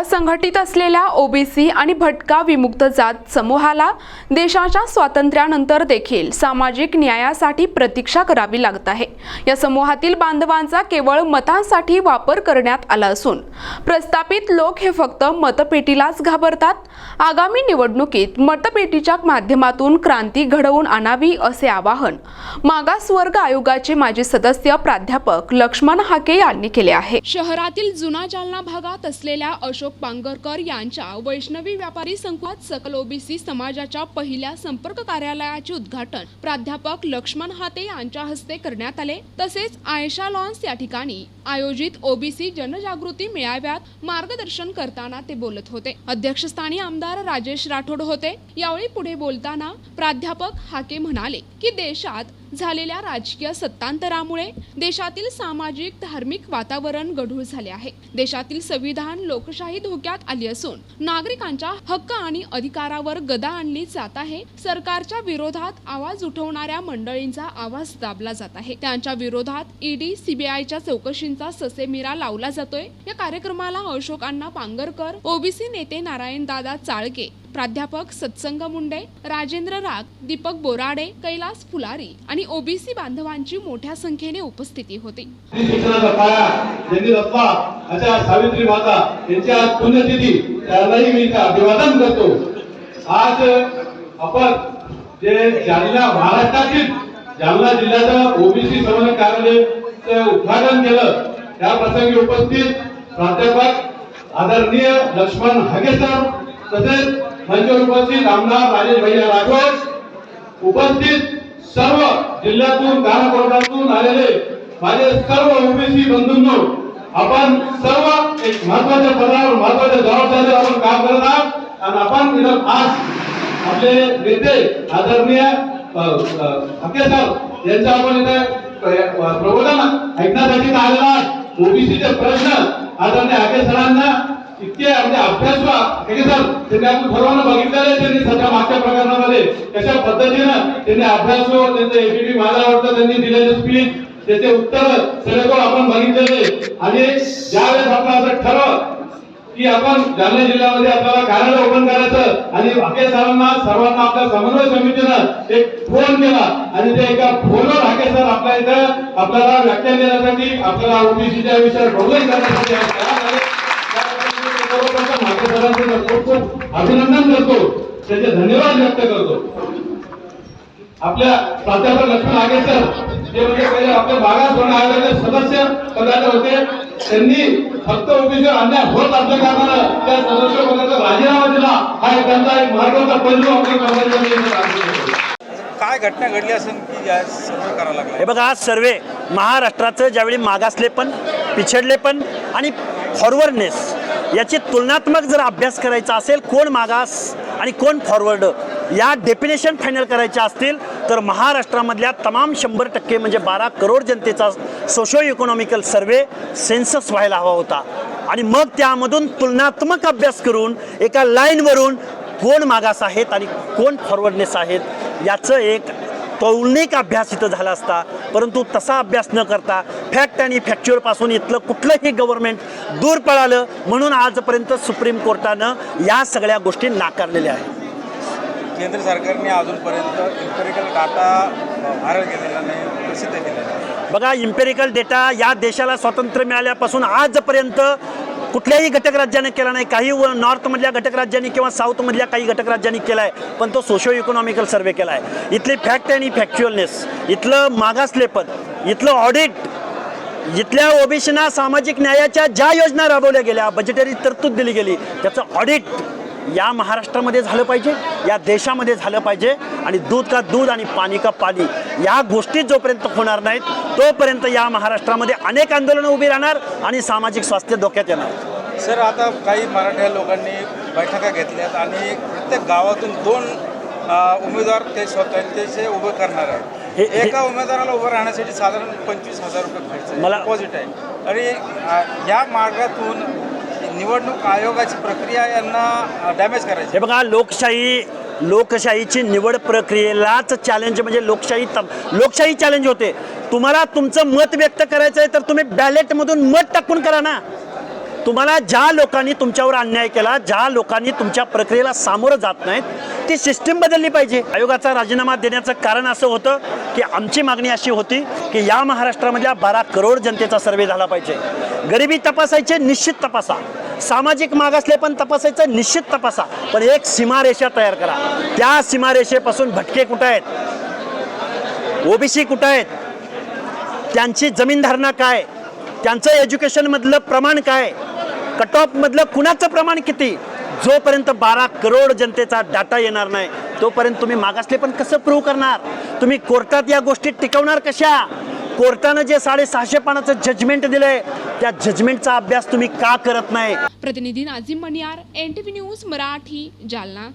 असंघटित असलेल्या ओबीसी आणि भटका विमुक्त जात समूहाला देशाच्या स्वातंत्र्यानंतर देखील सामाजिक न्यायासाठी प्रतीक्षा करावी लागत आहे. या समूहातील बांधवांचा केवळ मतांसाठी वापर करण्यात आला असून प्रस्थापित लोक हे फक्त मतपेटीलाच घाबरतात. आगामी निवडणुकीत मतपेटीच्या माध्यमातून क्रांती घडवून आणावी असे आवाहन मागासवर्ग आयोगाचे माजी सदस्य प्राध्यापक लक्ष्मण हाके यांनी केले आहे. शहरातील जुना जालना भागात असलेल्या अशोक पांगरकर यांच्या वैष्णवी व्यापारी संकुलात सकल ओबीसी समाजाच्या पहिल्या संपर्क कार्यालयाचे उद्घाटन. प्राध्यापक लक्ष्मण हाते यांच्या हस्ते करण्यात आले. तसेच आयशा लॉन्स या ठिकाणी आयोजित ओबीसी जनजागृती मेळाव्यात मार्गदर्शन करताना ते बोलत होते. अध्यक्षस्थानी आमदार राजेश राठोड होते. यावेळी पुढे बोलताना प्राध्यापक हाके म्हणाले की देशात झालेल्या राजकीय सत्तांतरामुळे देशातील सामाजिक धार्मिक वातावरण गढूळ झाले आहे. देशातील संविधान लोकशाही धोक्यात आली असून नागरिकांच्या हक्क आणि अधिकारावर गदा आणली जात आहे. सरकारच्या विरोधात आवाज उठवणाऱ्या मंडळींचा आवाज दाबला जात आहे. त्यांच्या विरोधात ईडी सीबीआयच्या चौकशींचा ससेमिरा लावला जातोय. या कार्यक्रमाला अशोक अण्णा पांगरकर ओबीसी नेते नारायण दादा चाळके प्राध्यापक सत्संग मुंडे राजेंद्र राग दीपक बोराडे कैलास फुलारी आणि ओबीसी बांधवांची मोठ्या संख्येने उपस्थिती होती. सावित्री माता यांची आज पुण्यतिथी त्यांनाही मी अभिवादन करतो. आज आपण जे जालना महाराष्ट्रातील जालना जिल्ह्याचं ओबीसी समन्वय कार्यालय उद्घाटन केलं त्या प्रसंगी उपस्थित प्राध्यापक आदरणीय लक्ष्मण हागेसर तसेच मंचावर उपस्थित आमदार राजेश भैया राठोड उपस्थित सर्व जिल्ह्यातून कानाकोपऱ्यातून आलेले माझे सर्व ओबीसी बंधूंनो आपण सर्व एक महत्त्वाच्या पदावर महत्त्वाच्या जबाबदारीवर आपण काम करत आहात. आणि आपण इथं आज आपले नेते आदरणीय हके सर यांचं आपण इथे प्रबोधन ऐकण्यासाठी आलेला आहात. ओबीसीचे प्रश्न आदरणीय हके सरांना इतके म्हणजे अभ्यास हे सर? त्यांनी आपण सर्वांना बघितलेलं आहे त्यांनी सध्या मागच्या प्रकरणामध्ये. कशा पद्धतीनं त्यांनी अभ्यास त्यांचं एबीपी माझ्यावरचं त्यांनी दिलेले स्पीच त्याचे उत्तर सगळे आपण बघितलेले आणि ज्यावेळेस आपण असं ठरवलं की आपण जालना जिल्ह्यामध्ये आपल्याला कार्यालय ओपन करायचं आणि हाके सरांना सर्वांना आपल्या समन्वय समितीनं एक फोन केला आणि त्या एका फोनवर हाके सर आपल्या इथं आपल्याला व्याख्यान देण्यासाठी आपल्याला ओबीसीच्या विषयावर प्रबोधन करण्यासाठी आज तयार झाले. त्याबद्दल मी मी खूप खूप अभिनंदन करतो. त्याचे धन्यवाद व्यक्त करतो. आपल्या प्राध्यापक लक्ष्मण आगे सर जे म्हणजे पहिले आपल्या मागासवर्ग आयोगाचे सदस्य पदाचे होते त्यांनी फक्त ओबीसीवर अन्याय होत असल्या कारणानं त्या सदस्य पदाचा राजीनामा दिला. हा एक त्यांचा एक महत्त्वाचा पैलू आपल्या. काय घटना घडली असेल की सर्व करावं लागलं हे बघा आज सर्वे महाराष्ट्राचं ज्यावेळी मागासले पण पिछडले पण आणि फॉरवर्डनेस याची तुलनात्मक जर अभ्यास करायचा असेल कोण मागास आणि कोण फॉरवर्ड या डेफिनेशन फायनल करायच्या असतील तर महाराष्ट्रामधल्या तमाम शंभर टक्के म्हणजे बारा करोड जनतेचा सोशो इकॉनॉमिकल सर्वे सेन्सस व्हायला हवा होता. आणि मग त्यामधून तुलनात्मक अभ्यास करून एका लाईनवरून कोण मागास आहेत आणि कोण फॉरवर्डनेस आहेत याचं एक तौलनिक अभ्यास इथं झाला असता. परंतु तसा अभ्यास न करता फॅक्ट आणि फॅक्च्युअलपासून इथलं कुठलंही गव्हर्नमेंट दूर पळालं म्हणून आजपर्यंत सुप्रीम कोर्टानं या सगळ्या गोष्टी नाकारलेल्या आहेत. केंद्र सरकारने अजूनपर्यंत इम्पेरिकल डाटा व्हायरल केलेला नाही प्रसिद्ध केलेला बघा इम्पेरिकल डेटा या देशाला स्वातंत्र्य मिळाल्यापासून आजपर्यंत कुठल्याही घटक राज्याने केला नाही. काही व- नॉर्थमधल्या घटक राज्यांनी किंवा साऊथमधल्या काही घटक राज्यांनी केला आहे पण तो सोशो इकॉनॉमिकल सर्वे केला आहे इथली फॅक्ट आणि फॅक्च्युअलनेस इथलं मागासलेपण इथलं ऑडिट इथल्या ओबीसीना सामाजिक न्यायाच्या ज्या योजना राबवल्या गेल्या बजेटरी तरतूद दिली गेली त्याचं ऑडिट या महाराष्ट्रामध्ये झालं पाहिजे या देशामध्ये झालं पाहिजे. आणि दूध का दूध आणि पाणी का पाणी या गोष्टी जोपर्यंत होणार नाहीत तोपर्यंत या महाराष्ट्रामध्ये अनेक आंदोलनं उभी राहणार आणि सामाजिक स्वास्थ्य धोक्यात येणार. सर आता काही मराठ्या लोकांनी बैठका घेतल्यात आणि प्रत्येक गावातून दोन उमेदवार ते स्वतःचे उभे करणार आहेत. हे- एका उमेदवाराला उभं राहण्यासाठी साधारण पंचवीस हजार रुपये खर्च मला- डिपॉझिट आहे. आणि या मार्गातून निवडणूक आयोगाची प्रक्रिया यांना डॅमेज करायची. हे बघा लोकशाही लोकशाहीची निवड प्रक्रियेलाच चॅलेंज म्हणजे लोकशाही लोकशाही चॅलेंज होते. तुम्हाला तुमचं मत व्यक्त करायचं आहे तर तुम्ही बॅलेटमधून मत टाकून करा ना. तुम्हाला ज्या लोकांनी तुमच्यावर अन्याय केला ज्या लोकांनी तुमच्या प्रक्रियेला सामोरं जात नाहीत ती सिस्टीम बदलली पाहिजे. आयोगाचा राजीनामा देण्याचं कारण असं होतं की आमची मागणी अशी होती की या महाराष्ट्रामधल्या बारा करोड जनतेचा सर्वे झाला पाहिजे. गरिबी तपासायचे निश्चित तपासा. सामाजिक मागासले पण तपासायचं निश्चित तपासा. पण एक सीमारेषा तयार करा. त्या सीमारेषेपासून भटके कुठं आहेत? ओबीसी कुठं आहेत? त्यांची जमीन धारणा काय? त्यांचं एज्युकेशनमधलं प्रमाण काय? कट ऑफमधलं कुणाचं प्रमाण किती? जोपर्यंत बारा करोड जनतेचा डाटा येणार नाही तोपर्यंत तुम्ही मागासले पण कसं प्रूव्ह करणार? तुम्ही कोर्टात या गोष्टी टिकवणार कशा? कोर्टानं जे साडेसहाशे पानाचं जजमेंट दिलंय त्या जजमेंटचा अभ्यास तुम्ही का करत नाही? प्रतिनिधी नाझीम मनियार एनटीव्ही न्यूज मराठी जालना.